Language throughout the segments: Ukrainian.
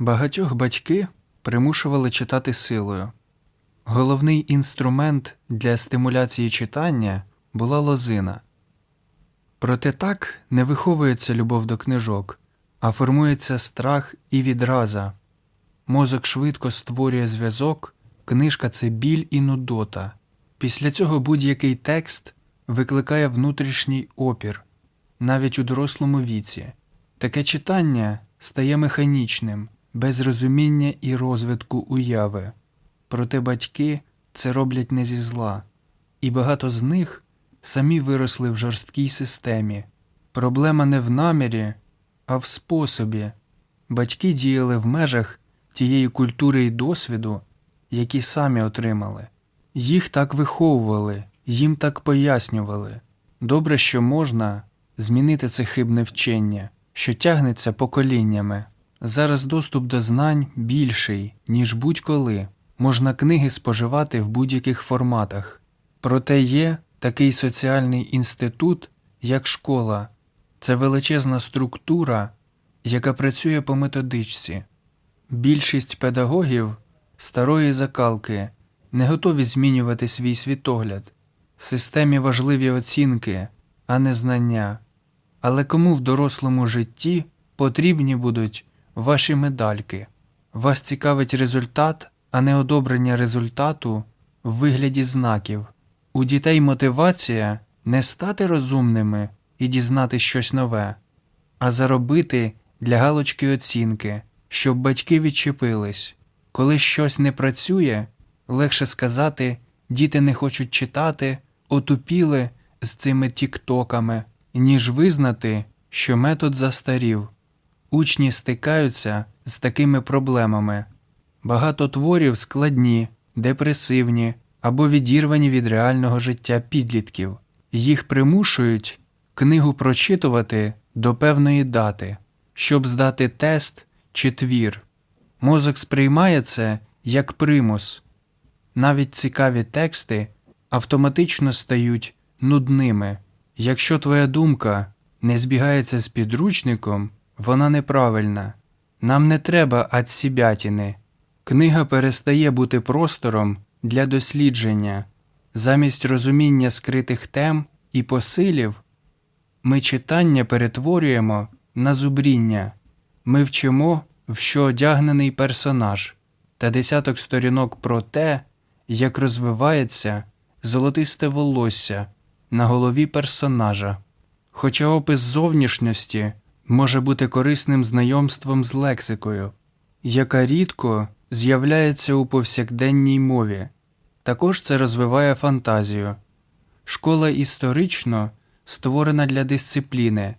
Багатьох батьки примушували читати силою. Головний інструмент для стимуляції читання була лозина. Проте так не виховується любов до книжок, а формується страх і відраза. Мозок швидко створює зв'язок, книжка це біль і нудота. Після цього будь-який текст викликає внутрішній опір, навіть у дорослому віці. Таке читання стає механічним, без розуміння і розвитку уяви. Проте батьки це роблять не зі зла, і багато з них самі виросли в жорсткій системі. Проблема не в намірі, а в способі. Батьки діяли в межах тієї культури і досвіду, які самі отримали. Їх так виховували, їм так пояснювали. Добре, що можна змінити це хибне вчення, що тягнеться поколіннями. Зараз доступ до знань більший, ніж будь-коли. Можна книги споживати в будь-яких форматах. Проте є такий соціальний інститут, як школа. Це величезна структура, яка працює по методичці. Більшість педагогів старої закалки не готові змінювати свій світогляд. Системі важливі оцінки, а не знання. Але кому в дорослому житті потрібні будуть ваші медальки? Вас цікавить результат, а не одобрення результату в вигляді знаків. У дітей мотивація не стати розумними і дізнати щось нове, а заробити для галочки оцінки, щоб батьки відчепились. Коли щось не працює, легше сказати, діти не хочуть читати, отупіли з цими тіктоками, ніж визнати, що метод застарів. Учні стикаються з такими проблемами. Багато творів складні, депресивні або відірвані від реального життя підлітків. Їх примушують книгу прочитувати до певної дати, щоб здати тест чи твір. Мозок сприймає це як примус. Навіть цікаві тексти автоматично стають нудними. Якщо твоя думка не збігається з підручником, вона неправильна. Нам не треба адсібятіни. Книга перестає бути простором для дослідження. Замість розуміння скритих тем і посилів ми читання перетворюємо на зубріння. Ми вчимо, в що одягнений персонаж, та десяток сторінок про те, як розвивається золотисте волосся на голові персонажа. Хоча опис зовнішності може бути корисним знайомством з лексикою, яка рідко з'являється у повсякденній мові. Також це розвиває фантазію. Школа історично створена для дисципліни,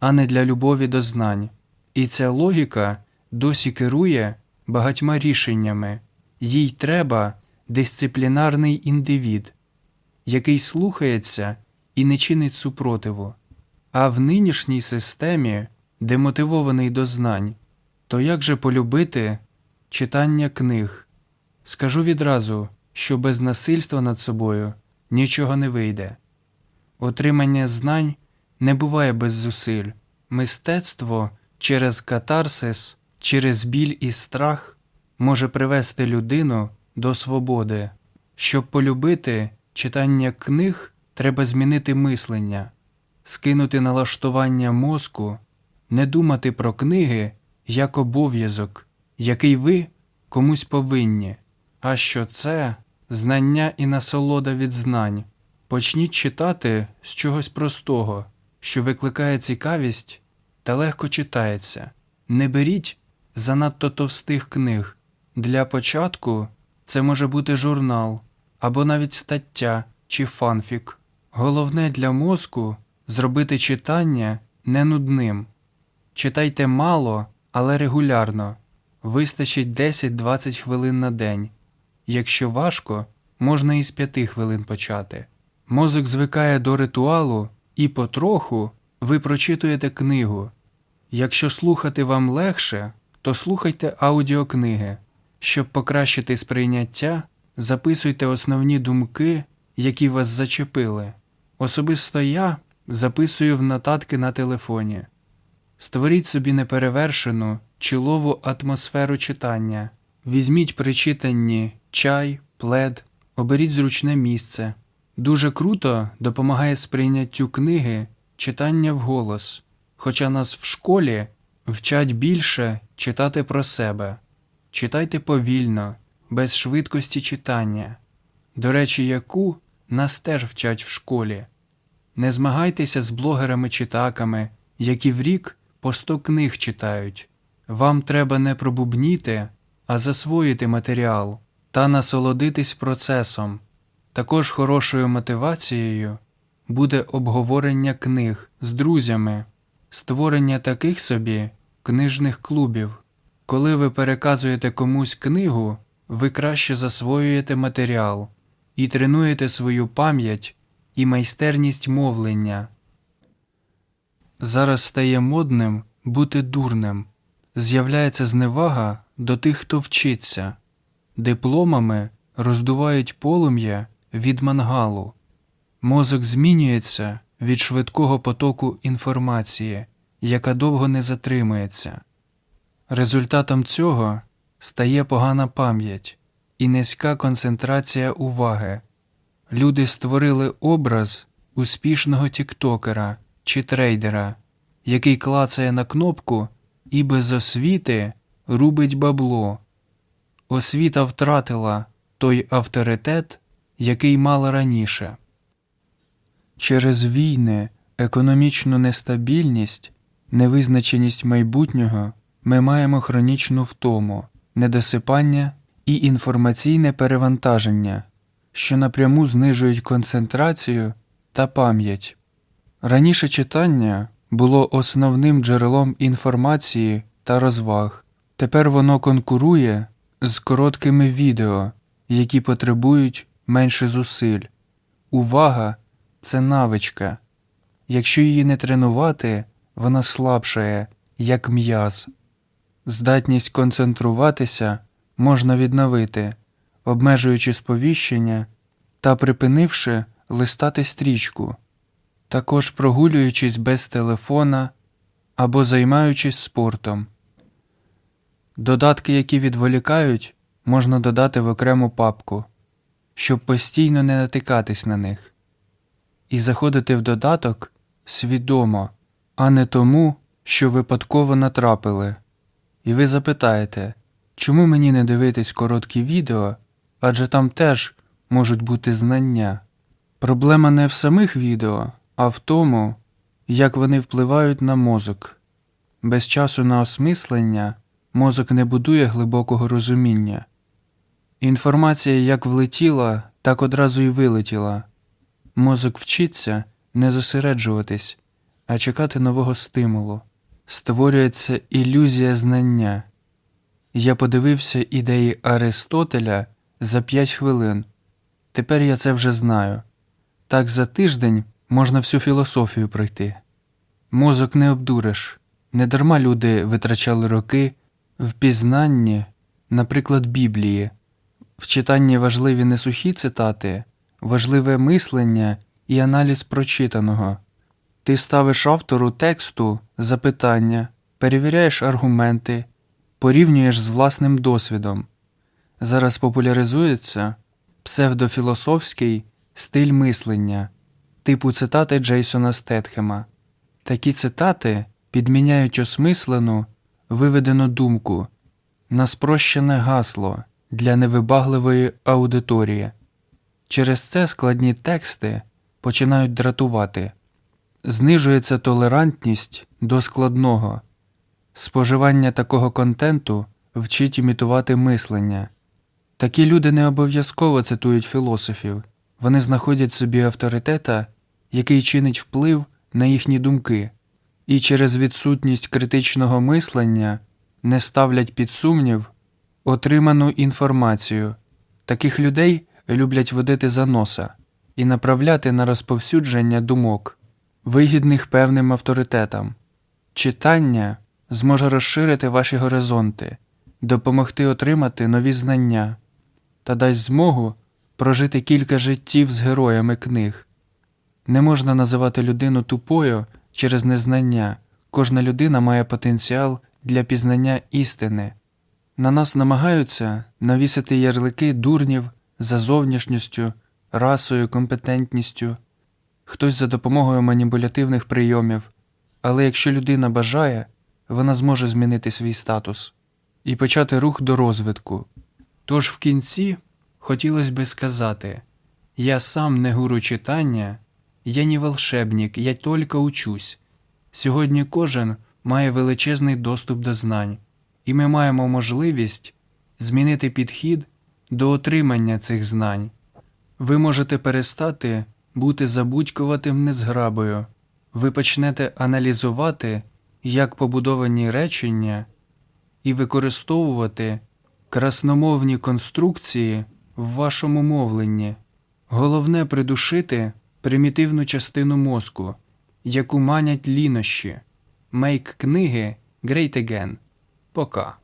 а не для любові до знань. І ця логіка досі керує багатьма рішеннями. Їй треба дисциплінарний індивід, який слухається і не чинить супротиву. А в нинішній системі, демотивований до знань, то як же полюбити читання книг? Скажу відразу, що без насильства над собою нічого не вийде. Отримання знань не буває без зусиль. Мистецтво через катарсис, через біль і страх може привести людину до свободи. Щоб полюбити читання книг, треба змінити мислення, скинути налаштування мозку, не думати про книги як обов'язок, який ви комусь повинні, а що це знання і насолода від знань. Почніть читати з чогось простого, що викликає цікавість та легко читається. Не беріть занадто товстих книг. Для початку це може бути журнал або навіть стаття чи фанфік. Головне для мозку зробити читання не нудним. Читайте мало, але регулярно. Вистачить 10-20 хвилин на день. Якщо важко, можна і з 5 хвилин почати. Мозок звикає до ритуалу і потроху ви прочитуєте книгу. Якщо слухати вам легше, то слухайте аудіокниги. Щоб покращити сприйняття, записуйте основні думки, які вас зачепили. Особисто я записую в нотатки на телефоні. Створіть собі неперевершену чолову атмосферу читання. Візьміть при читанні чай, плед, оберіть зручне місце. Дуже круто допомагає сприйняттю книги читання вголос, хоча нас в школі вчать більше читати про себе. Читайте повільно, без швидкості читання. До речі, яку нас теж вчать в школі. Не змагайтеся з блогерами-читаками, які в рік по 100 книг читають. Вам треба не пробубніти, а засвоїти матеріал та насолодитись процесом. Також хорошою мотивацією буде обговорення книг з друзями, створення таких собі книжних клубів. Коли ви переказуєте комусь книгу, ви краще засвоюєте матеріал і тренуєте свою пам'ять і майстерність мовлення. Зараз стає модним бути дурним, з'являється зневага до тих, хто вчиться, дипломами роздувають полум'я від мангалу, мозок змінюється від швидкого потоку інформації, яка довго не затримується. Результатом цього стає погана пам'ять і низька концентрація уваги. Люди створили образ успішного тіктокера чи трейдера, який клацає на кнопку і без освіти рубить бабло. Освіта втратила той авторитет, який мала раніше. Через війни, економічну нестабільність, невизначеність майбутнього ми маємо хронічну втому, недосипання і інформаційне перевантаження, що напряму знижують концентрацію та пам'ять. Раніше читання було основним джерелом інформації та розваг, тепер воно конкурує з короткими відео, які потребують менше зусиль. Увага це навичка. Якщо її не тренувати, вона слабшає, як м'яз. Здатність концентруватися можна відновити, обмежуючи сповіщення та припинивши листати стрічку, також прогулюючись без телефона або займаючись спортом. Додатки, які відволікають, можна додати в окрему папку, щоб постійно не натикатись на них, і заходити в додаток свідомо, а не тому, що випадково натрапили. І ви запитаєте, чому мені не дивитись короткі відео, адже там теж можуть бути знання. Проблема не в самих відео, а в тому, як вони впливають на мозок. Без часу на осмислення мозок не будує глибокого розуміння. Інформація як влетіла, так одразу й вилетіла. Мозок вчиться не зосереджуватись, а чекати нового стимулу. Створюється ілюзія знання. Я подивився ідеї Аристотеля за 5 хвилин. Тепер я це вже знаю. Так за тиждень можна всю філософію пройти. Мозок не обдуриш. Недарма люди витрачали роки в пізнанні, наприклад, Біблії. В читанні важливі не сухі цитати, важливе мислення і аналіз прочитаного. Ти ставиш автору тексту запитання, перевіряєш аргументи, порівнюєш з власним досвідом. Зараз популяризується псевдофілософський стиль мислення, типу цитати Джейсона Стетхема. Такі цитати підміняють осмислену, виведену думку на спрощене гасло для невибагливої аудиторії. Через це складні тексти починають дратувати, знижується толерантність до складного. Споживання такого контенту вчить імітувати мислення. Такі люди не обов'язково цитують філософів, вони знаходять собі авторитета, який чинить вплив на їхні думки, і через відсутність критичного мислення не ставлять під сумнів отриману інформацію. Таких людей люблять водити за носа і направляти на розповсюдження думок, вигідних певним авторитетам. Читання зможе розширити ваші горизонти, допомогти отримати нові знання та дасть змогу прожити кілька життів з героями книг. Не можна називати людину тупою через незнання, кожна людина має потенціал для пізнання істини. На нас намагаються навісити ярлики дурнів за зовнішністю, расою, компетентністю, хтось за допомогою маніпулятивних прийомів. Але якщо людина бажає, вона зможе змінити свій статус і почати рух до розвитку. Тож в кінці хотілося би сказати: я сам не гуру читання, я не волшебник, я тільки учусь. Сьогодні кожен має величезний доступ до знань, і ми маємо можливість змінити підхід до отримання цих знань. Ви можете перестати бути забудькуватим незграбою, ви почнете аналізувати, як побудовані речення, і використовувати красномовні конструкції в вашому мовленні. Головне придушити примітивну частину мозку, яку манять лінощі. Мейк книги great again. Пока.